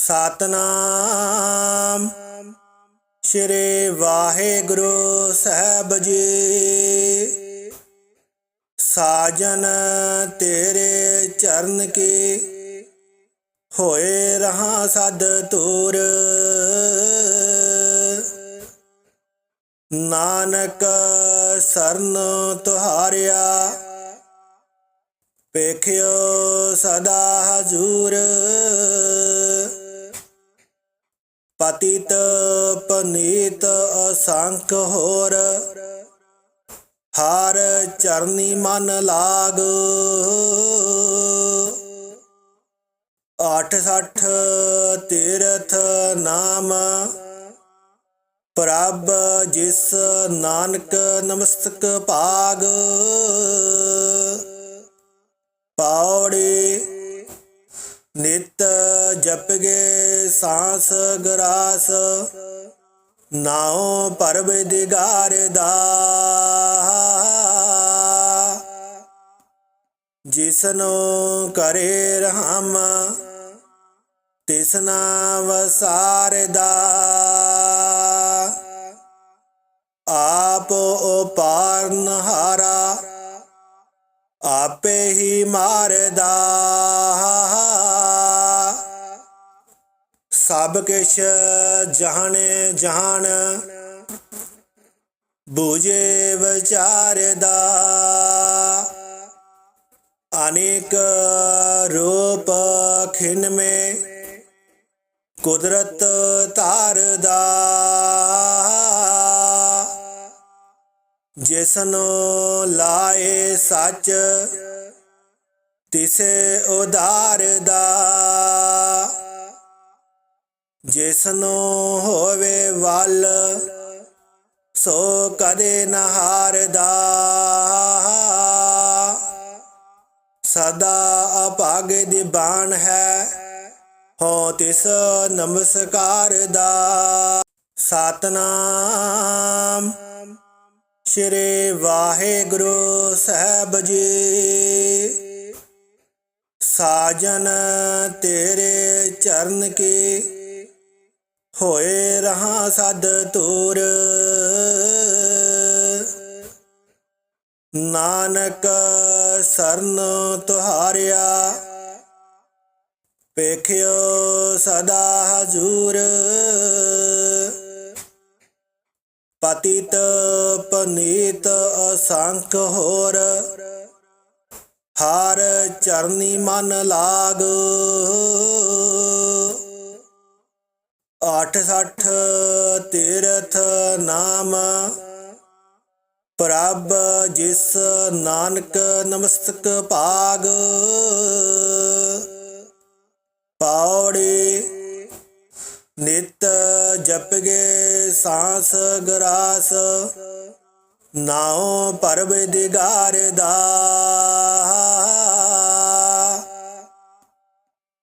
ਸਤਨਾਮ। ਸ਼੍ਰੀ ਵਾਹਿਗੁਰੂ ਸਾਹਿਬ ਜੀ। ਸਾਜਨ ਤੇਰੇ ਚਰਨ ਕੀ ਹੋਏ ਰਹਾ ਸਦ ਤੂਰ ਨਾਨਕ ਸਰਨ ਤੁਹਾਰਿਆ ਪੇਖਿਓ ਸਦਾ ਹਜੂਰ। ਪਤਿਤ ਪਨੀਤ ਅਸੰਖ ਹੋਰ। ਹਰ ਚਰਨੀ ਮਨ ਲਾਗ। ਆਠ ਸੱਠ ਤੀਰਥ ਨਾਮ। ਪ੍ਰਭ ਜਿਸ ਨਾਨਕ ਨਮਸਤਕ ਭਾਗ। ਪੌੜੀ ਨਿਤ ਜਪਗੇ ਸਾਸ ਗਰਾਸ, ਨਾਉ ਪਰਬ ਦਿਗਾਰ ਦਾ। ਜਿਸਨੂੰ ਕਰੇ ਰਹਮ, ਤਿਸਨਾ ਵਸਾਰਦਾ ਆਪ ਉਪਾਰਨ ਹਾਰਾ, ਆਪੇ ਹੀ ਮਾਰਦਾ। ਸਭ ਕਿਛ ਜਾਣੇ ਜਹਾਨ। ਬੂਝੇ ਵਿਚਾਰਦਾ ਅਨੇਕ ਰੂਪ ਖਿਨ ਮੇ। ਕੁਦਰਤ ਧਾਰਦਾ ਜਿਸਨੂੰ ਲਾਏ ਸੱਚ, ਤਿਸੇ ਉਧਾਰ ਦਾ ਜਿਸਨੂੰ ਹੋਵੇ ਵੱਲ, ਸੋ ਕਦੇ ਨਹਾਰਦਾ ਸਦਾ ਅਭਾਗ ਦੀ ਬਾਣ ਹੈ, ਹੋ ਤਿਸ ਨਮਸਕਾਰ ਦਾ। ਸਤਨਾਮ ਸ਼੍ਰੀ ਵਾਹਿਗੁਰੂ ਸਾਹਿਬ ਜੀ। ਸਾਜਨ ਤੇਰੇ ਚਰਨ ਕੀ ਹੋਏ ਰਹਾ ਸਦ ਤੂਰ। ਨਾਨਕ ਸਰਨ ਤੁਹਾਰਿਆ ਪੇਖਿਓ ਸਦਾ ਹਜੂਰ। ਪਤਿਤ ਪਨੀਤ ਅਸੰਖ ਹੋਰ, ਹਰ ਚਰਨੀ ਮਨ ਲਾਗ। ਆਠ ਸੱਠ ਤੀਰਥ, ਨਾਮ। ਪ੍ਰਭ ਜਿਸ ਨਾਨਕ ਨਮਸਤਕ ਭਾਗ। ਪੌੜੀ ਨਿਤ ਜਪਗੇ ਸਾਸ ਗਰਾਸ। ਨਾਉ ਪਰਬ ਦਿਗਾਰ ਦਾ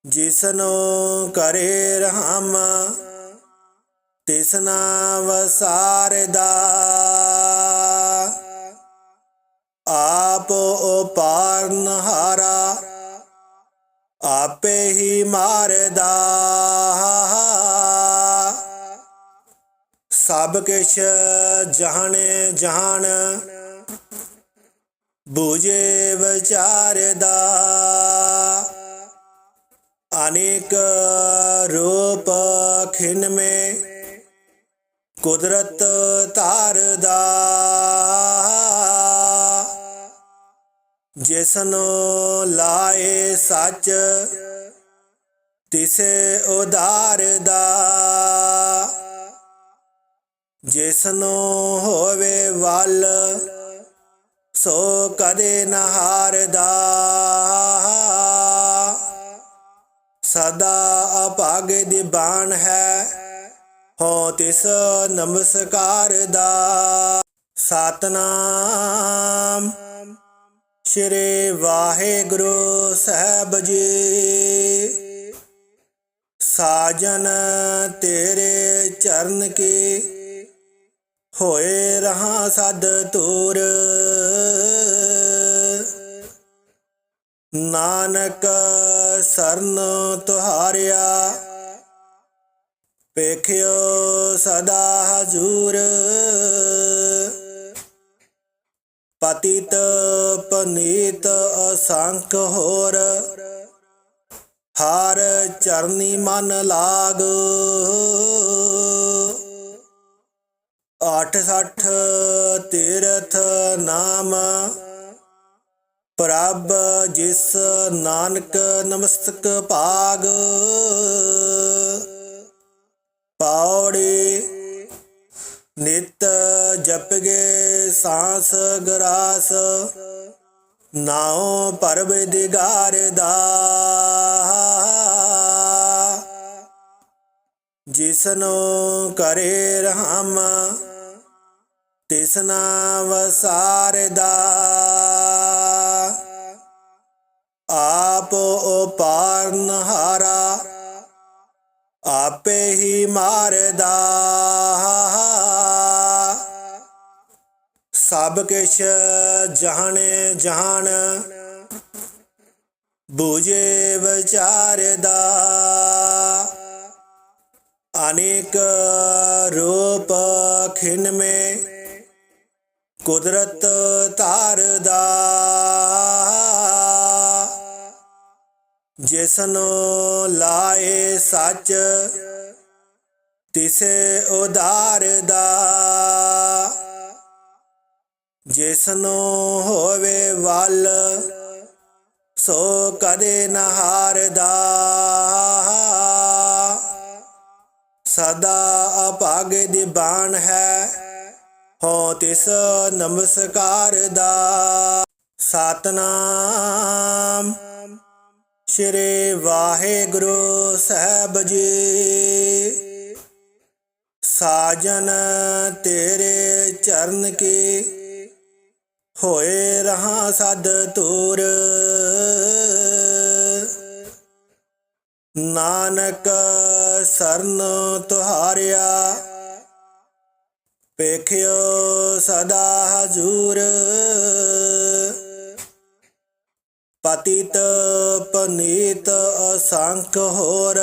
ਜਿਸਨੂੰ ਕਰੇ ਰਹਮ ਤਿਸਨਾ ਵਸਾਰਦਾ। ਆਪ ਉਪਾਰਨ ਹਾਰਾ, ਆਪੇ ਹੀ ਮਾਰਦਾ। ਸਭ ਕਿਛ ਜਾਣੇ ਜਾਣ, ਬੂਝੇ ਵਿਚਾਰਦਾ। ਅਨੇਕ ਰੂਪ ਖਿਨ ਮੇ। ਕੁਦਰਤ ਧਾਰਦਾ ਜਿਸਨੂੰ ਲਾਏ ਸੱਚ, ਤਿਸੇ ਉਧਾਰਦਾ ਜਿਸਨੂੰ ਹੋਵੇ ਵੱਲ, ਸੋ ਕਦੇ ਨਾ ਹਾਰਦਾ ਸਦਾ ਅਭਾਗ ਦੀ ਬਾਣ ਹੈ। ਹੋ ਤਿਸ ਨਮਸਕਾਰ ਦਾ। ਸਤਨਾਮ ਸ਼੍ਰੀ ਵਾਹਿਗੁਰੂ ਸਾਹਿਬ ਜੀ। ਸਾਜਨ ਤੇਰੇ ਚਰਨ ਕੀ ਹੋਏ ਰਹਾ ਸਦ ਤੂਰ। ਨਾਨਕ ਸਰਨ ਤੁਹਾਰਿਆ ਪੇਖਿਓ ਸਦਾ ਹਜੂਰ। ਪਤਿਤ ਪਨੀਤ ਅਸੰਖ ਹੋਰ, ਹਰ ਚਰਨੀ ਮਨ ਲਾਗ। ਆਠ ਸੱਠ ਤੀਰਥ ਨਾਮ ਪ੍ਰਭ ਜਿਸ ਨਾਨਕ ਨਮਸਤਕ ਭਾਗ, ਪੌੜੀ ਨਿਤ ਜਪਗੇ ਸਾਸ ਗਰਾਸ, ਨਾਉ ਪਰਬ ਦਿਗਾਰ ਦਾ ਜਿਸਨੋ ਕਰੇ ਰਹਮ, ਤਿਸਨਾ ਵਸਾਰਦਾ। ਆਪ ਉਪਾਰਨ ਨਹਾਰਾ ਆਪੇ ਹੀ ਮਾਰਦਾ। ਸਭ ਕਿਛ ਜਾਣੇ ਜਾਣ, ਬੂਝੇ ਵਿਚਾਰਦਾ। ਅਨੇਕ ਰੂਪ ਖਿਨ ਮੇ ਕੁਦਰਤ ਧਾਰਦਾ। ਜਿਸਨੋ ਲਾਏ ਸੱਚ, ਤਿਸੇ ਉਧਾਰਦਾ ਜਿਸਨੋ ਹੋਵੇ ਵੱਲ, ਸੋ ਕਦੇ ਨਾ ਹਾਰਦਾ। ਸਦਾ ਅਭਾਗ ਦੀ ਬਾਣ ਹੈ, ਹੋ ਤਿਸ ਨਮਸਕਾਰ ਦਾ। ਸਤਨਾਮ ਸ਼੍ਰੀ ਵਾਹਿਗੁਰੂ ਸਾਹਿਬ ਜੀ। ਸਾਜਨ ਤੇਰੇ ਚਰਨ ਕੀ ਹੋਏ ਰਹਾ ਸਦ ਤੂਰ। ਨਾਨਕ ਸਰਨ ਤੁਹਾਰਿਆ ਪੇਖਿਓ ਸਦਾ ਹਜੂਰ। ਪਤਿਤ ਪਨੀਤ ਅਸੰਖ ਹੋਰ।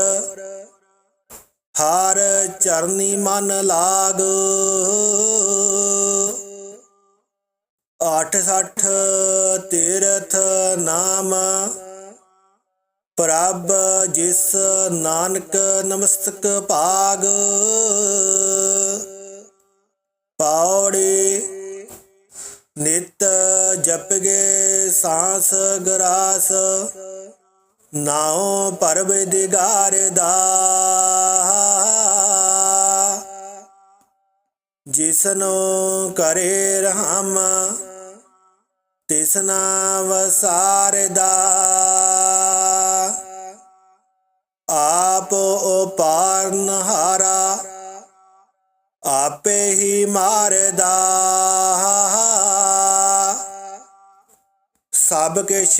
ਹਰ ਚਰਨੀ ਮਨ ਲਾਗ। ਆਠ ਸੱਠ ਤੀਰਥ ਨਾਮ। ਪ੍ਰਭ ਜਿਸ ਨਾਨਕ ਨਮਸਤਕ ਭਾਗ। ਪੌੜੀ ਨਿਤ ਜਪਗੇ ਸਾਸ ਗਰਾਸ, ਨਾਉ ਪਰਬ ਦਿਗਾਰ ਦਾ। ਜਿਸਨੋ ਕਰੇ ਰਹਮ ਤਿਸਨਾ ਵਸਾਰਦਾ ਆਪ ਉਪਾਰਨ ਹਾਰਾ, ਆਪੇ ਹੀ ਮਾਰਦਾ। ਸਭ ਕਿਛ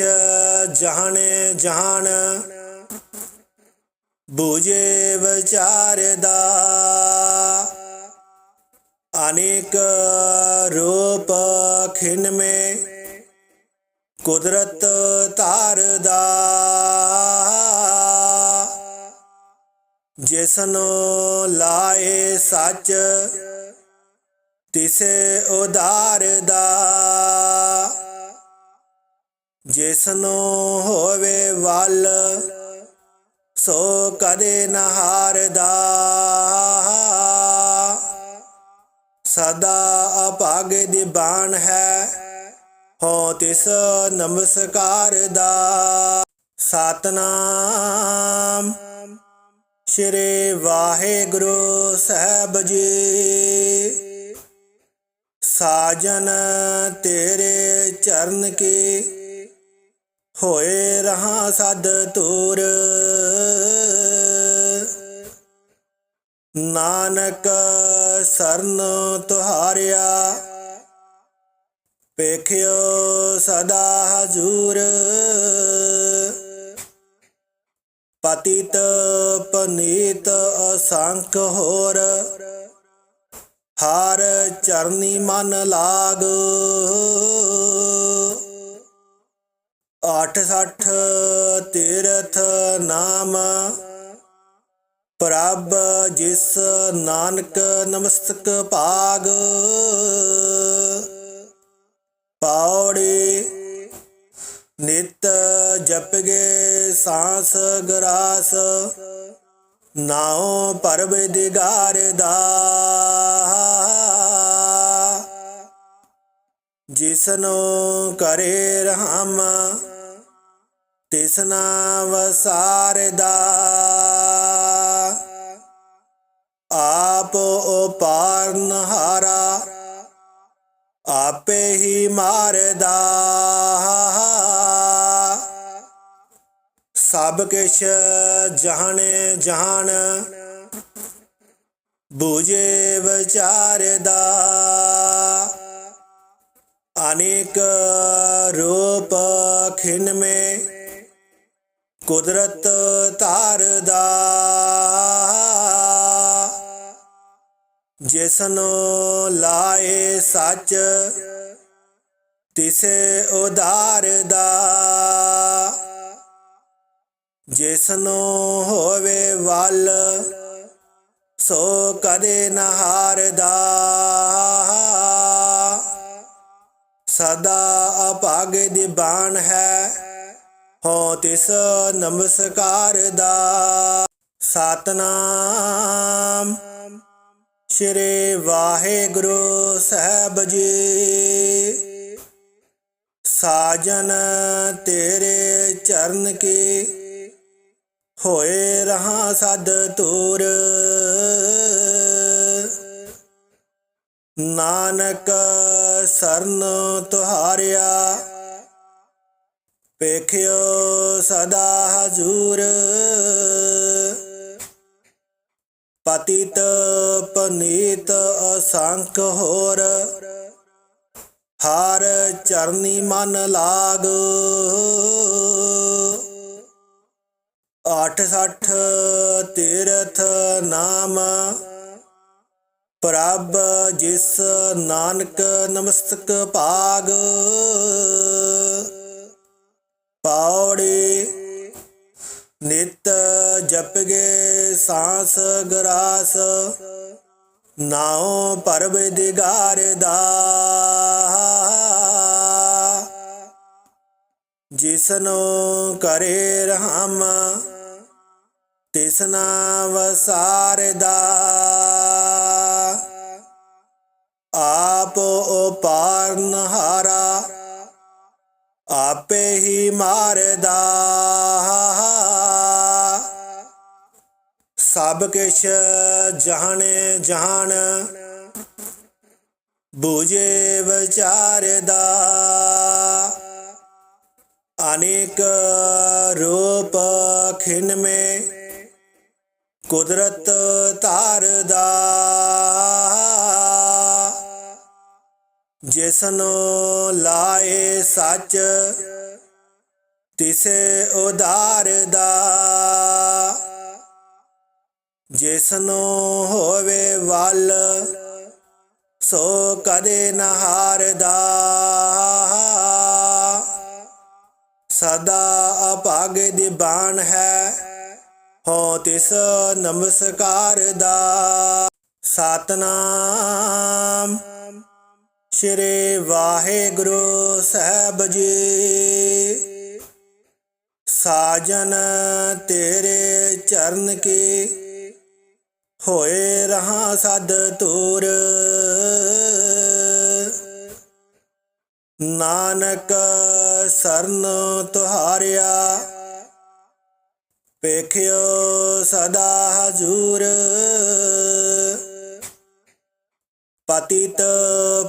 ਜਾਣੇ ਜਹਾਨ। ਬੂਝੇ ਵਿਚਾਰਦਾ ਅਨੇਕ ਰੂਪ ਖਿਨ ਮੇ ਕੁਦਰਤ ਧਾਰਦਾ ਜਿਸਨੋ ਲਾਏ ਸੱਚ, ਤਿਸੇ ਉਧਾਰਦਾ ਜਿਸਨੂੰ ਹੋਵੇ ਵੱਲ, ਸੋ ਕਦੇ ਨਹਾਰਦਾ ਸਦਾ ਅਭਾਗ ਦੀ ਬਾਣ ਹੈ, ਹੋ ਤਿਸ ਨਮਸਕਾਰ ਦਾ। ਸਤਨਾਮ ਸ਼੍ਰੀ ਵਾਹਿਗੁਰੂ ਸਾਹਿਬ ਜੀ। ਸਾਜਨ ਤੇਰੇ ਚਰਨ ਕੀ ਹੋਏ ਰਹਾ ਸਦ ਤੂਰ। ਨਾਨਕ ਸਰਨ ਤੁਹਾਰਿਆ ਪੇਖਿਓ ਸਦਾ ਹਜੂਰ। ਪਤਿਤ ਪਨੀਤ ਅਸੰਖ ਹੋਰ, ਹਰ ਚਰਨੀ ਮਨ ਲਾਗ। ਆਠ ਸੱਠ ਤੀਰਥ, ਨਾਮ। ਪ੍ਰਭ ਜਿਸ ਨਾਨਕ ਨਮਸਤਕ ਭਾਗ। ਪੌੜੀ ਨਿਤ ਜਪਗੇ ਸਾਸ ਗਰਾਸ। ਨਾਉ ਪਰਬ ਦਿਗਾਰ ਦਾ। ਜਿਸਨੂੰ ਕਰੇ ਰਹਮ। ਤਿਸਨਾ ਵਸਾਰਦਾ। ਆਪ ਉਪਾਰਨ ਹਾਰਾ, ਆਪੇ ਹੀ ਮਾਰਦਾ। ਸਭ ਕਿਛ ਜਾਣੇ ਜਾਣ, ਬੂਝੇ ਵਿਚਾਰਦਾ। ਅਨੇਕ ਰੂਪ ਖਿਨ ਮੇ ਕੁਦਰਤ ਧਾਰਦਾ। ਜਿਸਨੂੰ ਲਾਏ ਸੱਚ, ਤਿਸੇ ਉਧਾਰਦਾ। ਜਿਸਨੂੰ ਹੋਵੇ ਵੱਲ, ਸੋ ਕਦੇ ਨਹਾਰਦਾ ਸਦਾ ਅਭਾਗ ਦੀ ਬਾਣ ਹੈ। ਹੋ ਤਿਸ ਨਮਸਕਾਰ ਦਾ। ਸਤਨਾਮ। ਸ਼੍ਰੀ ਵਾਹਿਗੁਰੂ ਸਾਹਿਬ ਜੀ। ਸਾਜਨ ਤੇਰੇ ਚਰਨ ਕੀ ਹੋਏ ਰਹਾ ਸਦ ਤੂਰ ਨਾਨਕ ਸਰਨ ਤੁਹਾਰਿਆ। ਪੇਖਿਓ ਸਦਾ ਹਜੂਰ। ਪਤਿਤ ਪਨੀਤ ਅਸੰਖ ਹੋਰ। ਹਰ ਚਰਨੀ ਮਨ ਲਾਗ। ਆਠ ਸੱਠ ਤੀਰਥ ਨਾਮ। ਪ੍ਰਭ ਜਿਸ ਨਾਨਕ ਨਮਸਤਕ ਭਾਗ। ਪੌੜੀ ਨਿਤ ਜਪਗੇ ਸਾਸ ਗਰਾਸ। ਨਾਉ ਪਰਬ ਦਿਗਾਰ ਦਾ। ਜਿਸਨੂੰ ਕਰੇ ਰਹਮ, ਤਿਸਨਾ ਵਸਾਰਦਾ ਆਪ ਉਪਾਰਨ ਹਾਰਾ। ਆਪੇ ਹੀ ਮਾਰਦਾ। ਸਭ ਕਿਛ ਜਾਣੇ ਜਾਣ, ਬੂਝੇ ਵਿਚਾਰਦਾ। ਅਨੇਕ ਰੂਪ ਖਿਨ ਮੇ ਕੁਦਰਤ ਤਾਰਦਾ ਜਿਸਨੂੰ ਲਾਏ ਸੱਚ, ਤਿਸੇ ਉਧਾਰਦਾ। ਜਿਸਨੂੰ ਹੋਵੇ ਵੱਲ, ਸੋ ਕਦੇ ਨਾ ਹਾਰਦਾ। ਸਦਾ ਅਭਾਗ ਦੀ ਬਾਣ ਹੈ, ਹੋ ਤਿਸ ਨਮਸਕਾਰ ਦਾ ਸਤਨਾਮ। ਸ਼੍ਰੀ ਵਾਹਿਗੁਰੂ ਸਾਹਿਬ ਜੀ। ਸਾਜਨ ਤੇਰੇ ਚਰਨ ਕੀ ਹੋਏ ਰਹਾ ਸਦ ਤੂਰ। ਨਾਨਕ ਸਰਨ ਤੁਹਾਰਿਆ ਪੇਖਿਓ ਸਦਾ ਹਜੂਰ। ਪਤਿਤ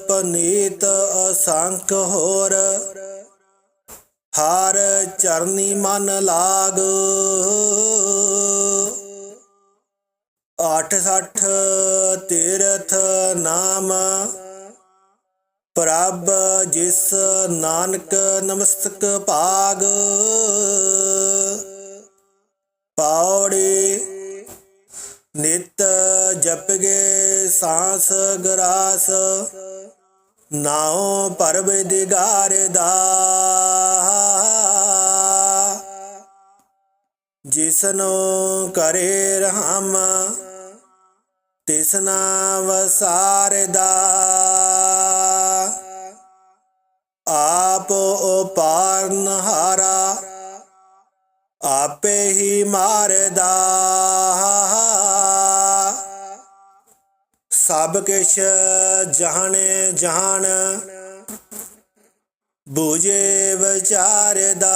ਪਨੀਤ ਅਸੰਖ ਹੋਰ। ਹਰ ਚਰਨੀ ਮਨ ਲਾਗ। ਆਠ ਸੱਠ ਤੀਰਥ ਨਾਮ। ਪ੍ਰਭ ਜਿਸ ਨਾਨਕ ਨਮਸਤਕ ਭਾਗ। ਪੌੜੀ ਨਿਤ ਜਪਗੇ ਸਾਸ ਗਰਾਸ, ਨਾਉ ਪਰਬ ਦਿਗਾਰ ਦਾ। ਜਿਸਨੋ ਕਰੇ ਰਹਮ ਤਿਸਨਾ ਵਸਾਰਦਾ ਆਪ ਉਪਾਰਨ ਹਾਰਾ, ਆਪੇ ਹੀ ਮਾਰਦਾ। ਸਭ ਕਿਛ ਜਾਣੇ ਜਹਾਨ। ਬੂਝੇ ਵਿਚਾਰਦਾ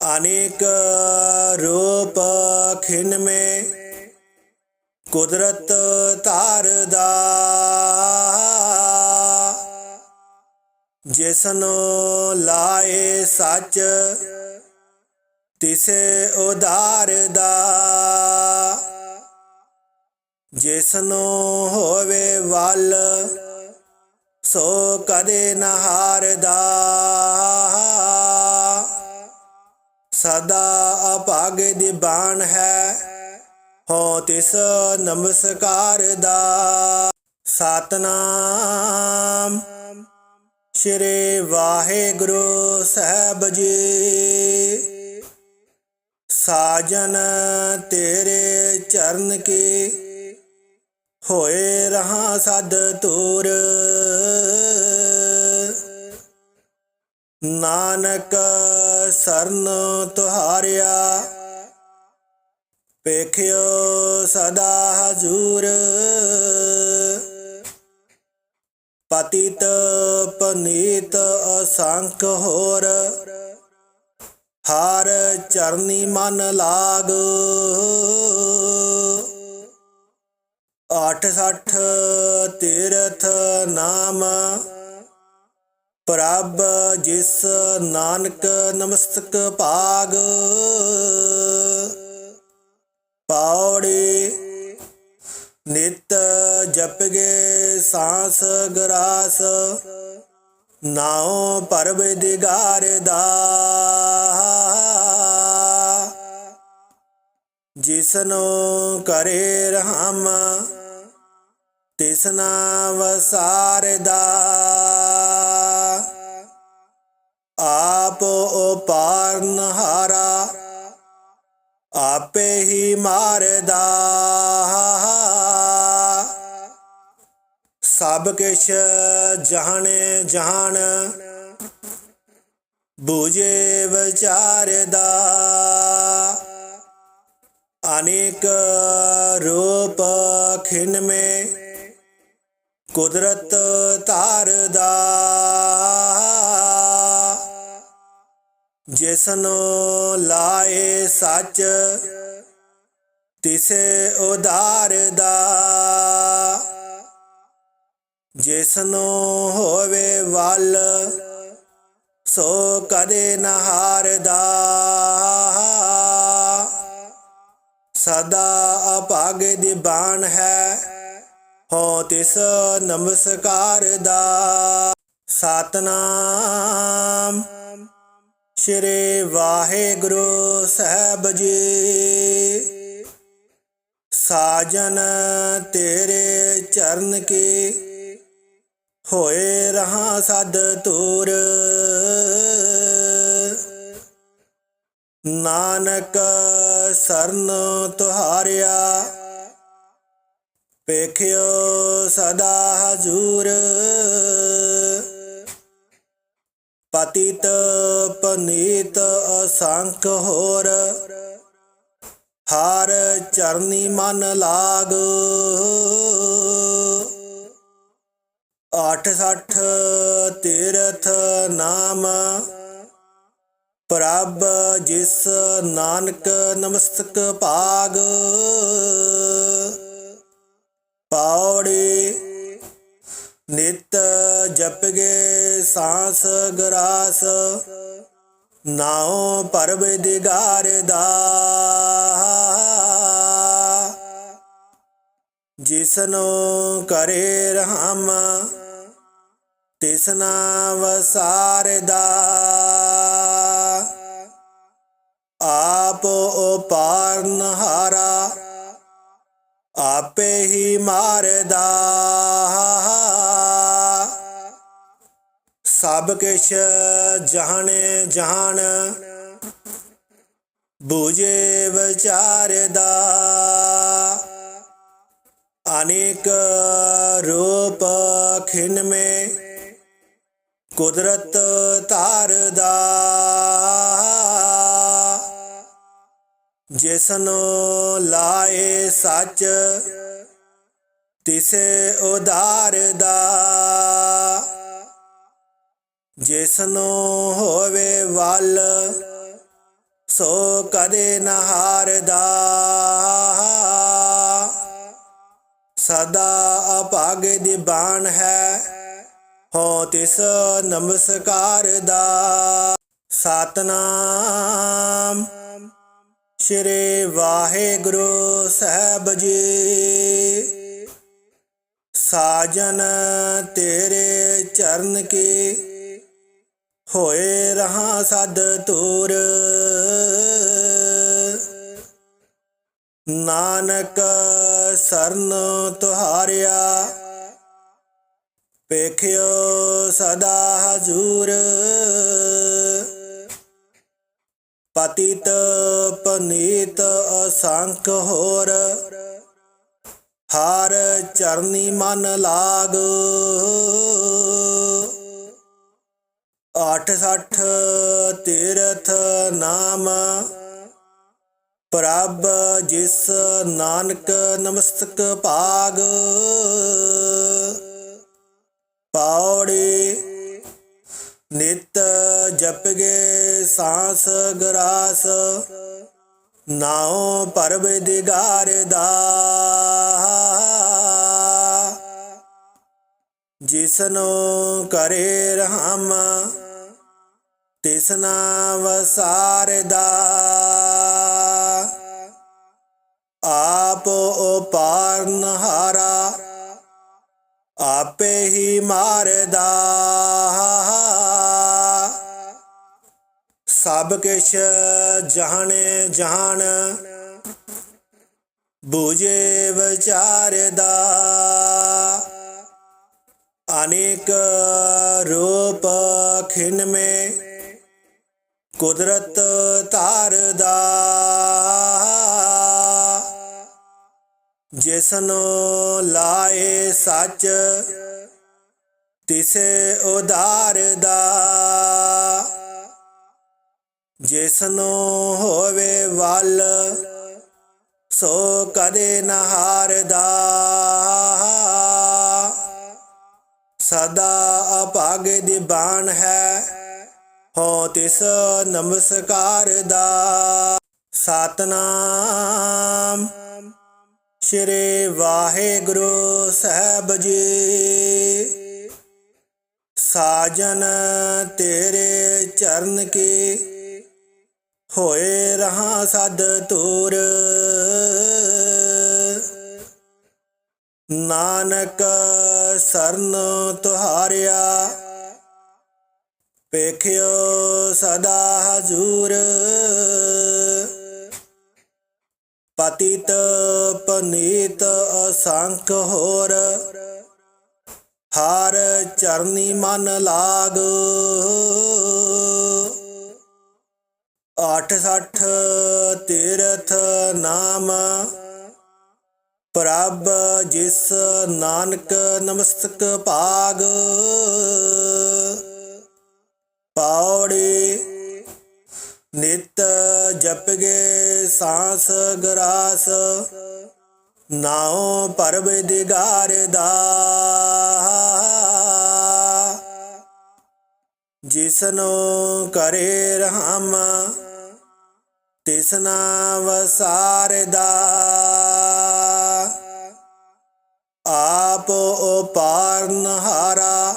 ਅਨੇਕ ਰੂਪ ਖਿਨ ਮੇ ਕੁਦਰਤ ਧਾਰਦਾ ਜਿਸਨੋ ਲਾਏ ਸੱਚ, ਤਿਸੇ ਉਧਾਰਦਾ ਜਿਸਨੋ ਹੋਵੇ ਵੱਲ, ਸੋ ਕਦੇ ਨਾ ਹਾਰਦਾ। ਸਦਾ ਅਭਾਗ ਦੀ ਬਾਣ ਹੈ, ਹੋ ਤਿਸ ਨਮਸਕਾਰ ਦਾ। ਸਤਨਾਮ ਸ਼੍ਰੀ ਵਾਹਿਗੁਰੂ ਸਾਹਿਬ ਜੀ। ਸਾਜਨ ਤੇਰੇ ਚਰਨ ਕੀ ਹੋਏ ਰਹਾ ਸਦ ਤੂਰ। ਨਾਨਕ ਸਰਨ ਤੁਹਾਰਿਆ ਪੇਖਿਓ ਸਦਾ ਹਜੂਰ। ਪਤਿਤ ਪਨੀਤ ਅਸੰਖ ਹੋਰ, ਹਰ ਚਰਨੀ ਮਨ ਲਾਗ। ਆਠ ਸੱਠ ਤੀਰਥ ਨਾਮ। ਪ੍ਰਭ ਜਿਸ ਨਾਨਕ ਨਮਸਤਕ ਭਾਗ। ਪੌੜੀ ਨਿਤ ਜਪਗੇ ਸਾਸ ਗਰਾਸ। ਨਾਉ ਪਰਬ ਦਿਗਾਰ ਦਾ। ਜਿਸਨੋ ਕਰੇ ਰਹਮ ਤਿਸਨਾ ਵਸਾਰਦਾ। ਆਪ ਉਪਾਰਨ ਹਾਰਾ, ਆਪੇ ਹੀ ਮਾਰਦਾ। ਸਭ ਕਿਛ ਜਾਣੇ ਜਾਣ, ਬੂਝੇ ਵਿਚਾਰਦਾ। ਅਨੇਕ ਰੂਪ ਖਿਨ ਮੇ ਕੁਦਰਤ ਧਾਰਦਾ। ਜਿਸਨੋ ਲਾਏ ਸੱਚ, ਤਿਸੇ ਉਧਾਰਦਾ। ਜਿਸਨੋ ਹੋਵੇ ਵੱਲ, ਸੋ ਕਦੇ ਨਹਾਰਦਾ ਸਦਾ ਅਭਾਗ ਦੀ ਬਾਣ ਹੈ। ਹੋ ਤਿਸ ਨਮਸਕਾਰ ਦਾ। ਸਤਨਾਮ। ਸ਼੍ਰੀ ਵਾਹਿਗੁਰੂ ਸਾਹਿਬ ਜੀ। ਸਾਜਨ ਤੇਰੇ ਚਰਨ ਕੀ ਹੋਏ ਰਹਾ ਸਦ ਤੂਰ। ਨਾਨਕ ਸਰਨ ਤੁਹਾਰਿਆ। ਪੇਖਿਓ ਸਦਾ ਹਜੂਰ। ਪਤਿਤ ਪਨੀਤ ਅਸੰਖ ਹੋਰ। ਹਰ ਚਰਨੀ ਮਨ ਲਾਗ। ਆਠ ਸੱਠ ਤੀਰਥ ਨਾਮ। ਪ੍ਰਭ ਜਿਸ ਨਾਨਕ ਨਮਸਤਕ ਭਾਗ। ਪੌੜੀ ਨਿਤ ਜਪਗੇ ਸਾਸ ਗਰਾਸ। ਨਾਉ ਪਰਬ ਦਿਗਾਰ ਦਾ। ਜਿਸਨੋ ਕਰੇ ਰਹਮ, ਤਿਸਨਾ ਵਸਾਰਦਾ ਆਪ ਉਪਾਰਨ ਹਾਰਾ ਆਪੇ ਹੀ ਮਾਰਦਾ। ਸਭ ਕਿਛ ਜਾਣੇ ਜਾਣ, ਬੂਝੇ ਵਿਚਾਰਦਾ। ਅਨੇਕ ਰੂਪ ਖਿਨ ਮੇ ਕੁਦਰਤ ਧਾਰਦਾ। ਜਿਸਨੋ ਲਾਏ ਸੱਚ ਤਿਸ ਉਧਾਰ ਦਾ ਜਿਸਨੋ ਹੋਵੇ ਵੱਲ, ਸੋ ਕਦੇ ਨਹਾਰਦਾ ਸਦਾ ਅਭਾਗ ਦੀ ਬਾਣ ਹੈ, ਹੋ ਤਿਸ ਨਮਸਕਾਰ ਦਾ। ਸਤਨਾਮ ਸ਼੍ਰੀ ਵਾਹਿਗੁਰੂ ਸਾਹਿਬ ਜੀ। ਸਾਜਨ ਤੇਰੇ ਚਰਨ ਕੀ ਹੋਏ ਰਹਾ ਸਦ ਤੂਰ ਨਾਨਕ ਸਰਨ ਤੁਹਾਰਿਆ ਪੇਖਿਓ ਸਦਾ ਹਜੂਰ। ਪਤਿਤ ਪਨੀਤ ਅਸੰਖ ਹੋਰ ਹਰ ਚਰਨੀ ਮਨ ਲਾਗ। ਆਠ ਸੱਠ ਤੀਰਥ ਨਾਮ। ਪ੍ਰਭ ਜਿਸ ਨਾਨਕ ਨਮਸਤਕ ਭਾਗ। ਪੌੜੀ ਨਿਤ ਜਪਗੇ ਸਾਸ ਗਰਾਸ। ਨਾਉ ਪਰਬ ਦਿਗਾਰ ਦਾ। ਜਿਸਨੋ ਕਰੇ ਰਹਮ ਤਿਸਨਾ ਵਸਾਰਦਾ ਆਪ ਉਪਾਰਨ ਹਾਰਾ, ਆਪੇ ਹੀ ਮਾਰਦਾ। ਸਭ ਕਿਛ ਜਾਣੇ ਜਾਣ, ਬੂਝੇ ਵਿਚਾਰਦਾ। ਅਨੇਕ ਰੂਪ ਖਿਨ ਮੇ। ਕੁਦਰਤ ਧਾਰਦਾ ਜਿਸਨੋ ਲਾਏ ਸੱਚ, ਤਿਸੇ ਉਧਾਰਦਾ ਜਿਸਨੋ ਹੋਵੇ ਵੱਲ, ਸੋ ਕਦੇ ਨ ਹਾਰਦਾ ਸਦਾ ਅਭਾਗ ਦੀ ਬਾਣ ਹੈ। ਹੋ ਤਿਸ ਨਮਸਕਾਰ ਦਾ। ਸਤਨਾਮ। ਸ਼੍ਰੀ ਵਾਹਿਗੁਰੂ ਸਾਹਿਬ ਜੀ। ਸਾਜਨ ਤੇਰੇ ਚਰਨ ਕੀ ਹੋਏ ਰਹਾ ਸਦ ਤੂਰ। ਨਾਨਕ ਸਰਨ ਤੁਹਾਰਿਆ ਪੇਖਿਓ ਸਦਾ ਹਜੂਰ। ਪਤਿਤ ਪਨੀਤ ਅਸੰਖ ਹੋਰ, ਹਰ ਚਰਨੀ ਮਨ ਲਾਗ। ਆਠ ਸੱਠ ਤੀਰਥ ਨਾਮ ਪ੍ਰਭ ਜਿਸ ਨਾਨਕ ਨਮਸਤਕ ਭਾਗ, ਪੌੜੀ ਨਿਤ ਜਪਗੇ ਸਾਸ ਗਰਾਸ, ਨਾਉ ਪਰਬ ਦਿਗਾਰ ਦਾ ਜਿਸਨੋ ਕਰੇ ਰਹਾਮ, ਤਿਸਨਾ ਵਸਾਰਦਾ। ਆਪ ਉਪਾਰਨ ਹਾਰਾ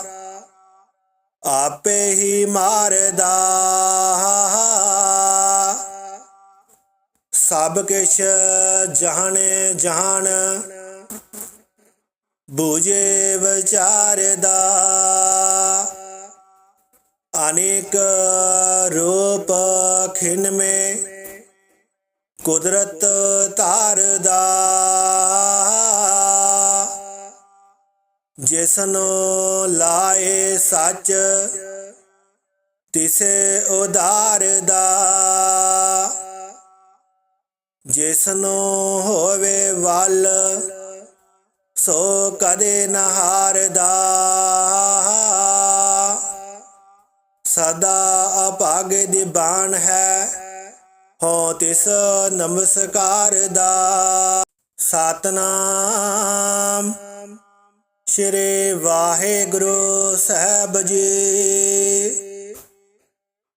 ਆਪੇ ਹੀ ਮਾਰਦਾ। ਸਭ ਕਿਛ ਜਾਣੇ ਜਾਣ, ਬੂਝੇ ਵਿਚਾਰਦਾ। ਅਨੇਕ ਰੂਪ ਖਿਨ ਮੇ ਕੁਦਰਤ ਧਾਰਦਾ। ਜਿਸਨੋ ਲਾਏ ਸੱਚ, ਤਿਸੇ ਉਧਾਰਦਾ ਜਿਸਨੂੰ ਹੋਵੇ ਵੱਲ, ਸੋ ਕਦੇ ਨਾ ਹਾਰਦਾ। ਸਦਾ ਅਭਾਗੇ ਦੀ ਬਾਣ ਹੈ, ਹੋ ਤਿਸ ਨਮਸਕਾਰ ਦਾ। ਸਤਨਾਮ ਸ਼੍ਰੀ ਵਾਹਿਗੁਰੂ ਸਾਹਿਬ ਜੀ।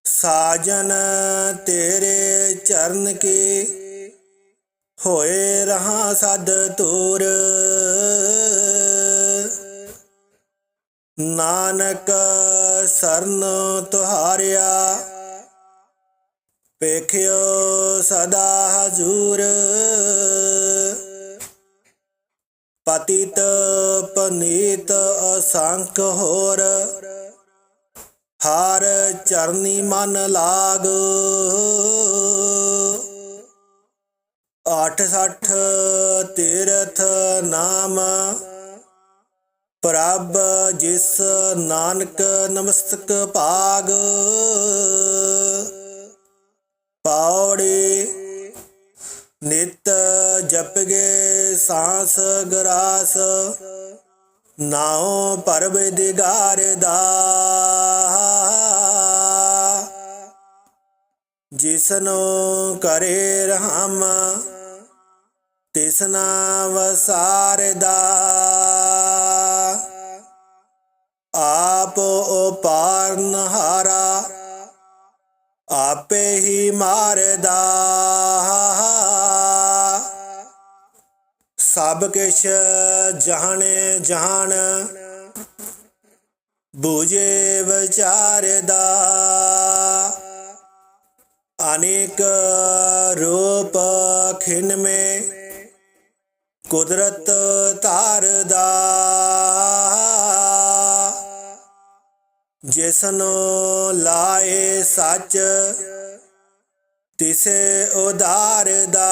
ਸਾਜਨ ਤੇਰੇ ਚਰਨ ਕੀ ਹੋਏ ਰਹਾ ਸਦ ਤੂਰ। ਨਾਨਕ ਸਰਨ ਤੁਹਾਰਿਆ ਪੇਖਿਓ ਸਦਾ ਹਜੂਰ। ਪਤਿਤ ਪਨੀਤ ਅਸੰਖ ਹੋਰ। ਹਰ ਚਰਨੀ ਮਨ ਲਾਗ। ਆਠ ਸੱਠ ਤੀਰਥ ਨਾਮ। ਪ੍ਰਭ ਜਿਸ ਨਾਨਕ ਨਮਸਤਕ ਭਾਗ। ਪੌੜੀ ਨਿਤ ਜਪਗੇ ਸਾਸ ਗਰਾਸ, ਨਾਉ ਪਰਬ ਦਿਗਾਰ ਦਾ। ਜਿਸਨੂੰ ਕਰੇ ਰਹਮ ਤਿਸਨਾ ਵਸਾਰਦਾ ਆਪ ਉਪਾਰਨ ਹਾਰਾ, ਆਪੇ ਹੀ ਮਾਰਦਾ। ਸਭ ਕਿਛ ਜਾਣੇ ਜਹਾਨ। ਬੂਝੇ ਵਿਚਾਰਦਾ ਅਨੇਕ ਰੂਪ ਖਿਨ ਮੇ ਕੁਦਰਤ ਧਾਰਦਾ ਜਿਸਨੂੰ ਲਾਏ ਸੱਚ, ਤਿਸੇ ਉਧਾਰਦਾ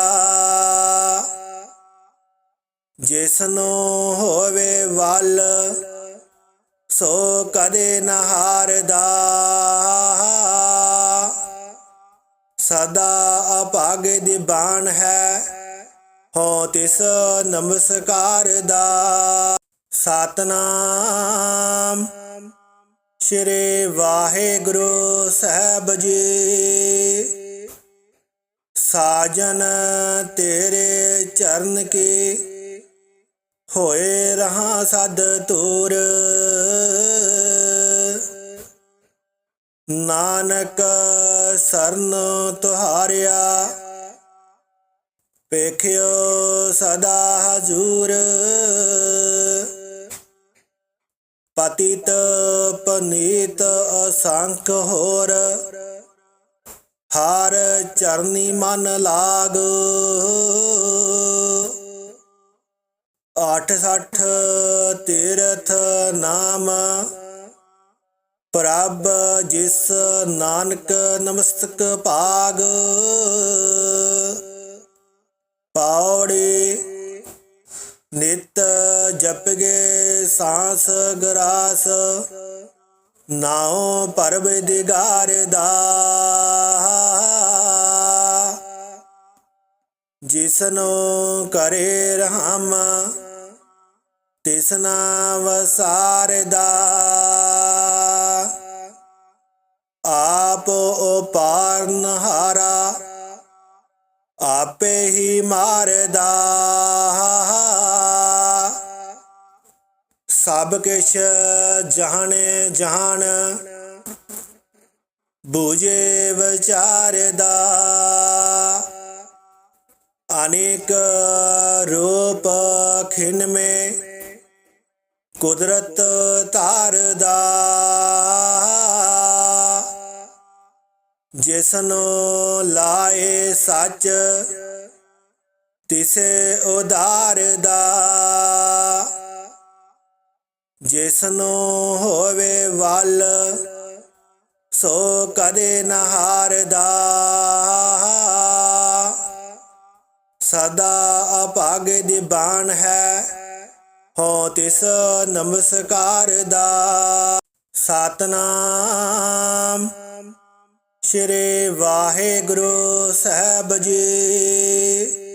ਜਿਸਨੂੰ ਹੋਵੇ ਵੱਲ, ਸੋ ਕਦੇ ਨਾ ਹਾਰਦਾ। ਸਦਾ ਅਭਾਗੇ ਦੀ ਬਾਣ ਹੈ, ਹੋ ਤਿਸ ਨਮਸਕਾਰ ਦਾ। ਸਤਨਾਮ ਸ਼੍ਰੀ ਵਾਹਿਗੁਰੂ ਸਾਹਿਬ ਜੀ। ਸਾਜਨ ਤੇਰੇ ਚਰਨ ਕੀ ਹੋਏ ਰਹਾ ਸਦ ਤੂਰ। ਨਾਨਕ ਸਰਨ ਤੁਹਾਰਿਆ ਪੇਖਿਓ ਸਦਾ ਹਜੂਰ। ਪਤਿਤ ਪਨੀਤ ਅਸੰਖ ਹੋਰ, ਹਰ ਚਰਨੀ ਮਨ ਲਾਗ। ਆਠ ਸੱਠ ਤੀਰਥ ਨਾਮ। ਪ੍ਰਭ ਜਿਸ ਨਾਨਕ ਨਮਸਤਕ ਭਾਗ। ਪੌੜੀ ਨਿਤ ਜਪਗੇ ਸਾਸ ਗਰਾਸ। ਨਾਉ ਪਰਬ ਦਿਗਾਰ ਦਾ। ਜਿਸਨੂੰ ਕਰੇ ਰਹਾਮਾ। ਤਿਸਨਾ ਵਸਾਰਦਾ। ਆਪ ਉਪਾਰਨ ਹਾਰਾ, ਆਪੇ ਹੀ ਮਾਰਦਾ। ਸਭ ਕਿਛ ਜਾਣੇ ਜਾਣ, ਬੂਝੇ ਵਿਚਾਰਦਾ। ਅਨੇਕ ਰੂਪ ਖਿਨ ਮੇ ਕੁਦਰਤ ਧਾਰਦਾ। ਜਿਸਨੂੰ ਲਾਏ ਸੱਚ, ਤਿਸੇ ਉਧਾਰਦਾ। ਜਿਸਨੂੰ ਹੋਵੇ ਵੱਲ, ਸੋ ਕਦੇ ਨਹਾਰਦਾ ਸਦਾ ਅਭਾਗੇ ਦੀ ਬਾਣ ਹੈ। ਹੋ ਤਿਸ ਨਮਸਕਾਰ ਦਾ। ਸਤਨਾਮ। ਸ਼੍ਰੀ ਵਾਹਿਗੁਰੂ ਸਾਹਿਬ ਜੀ।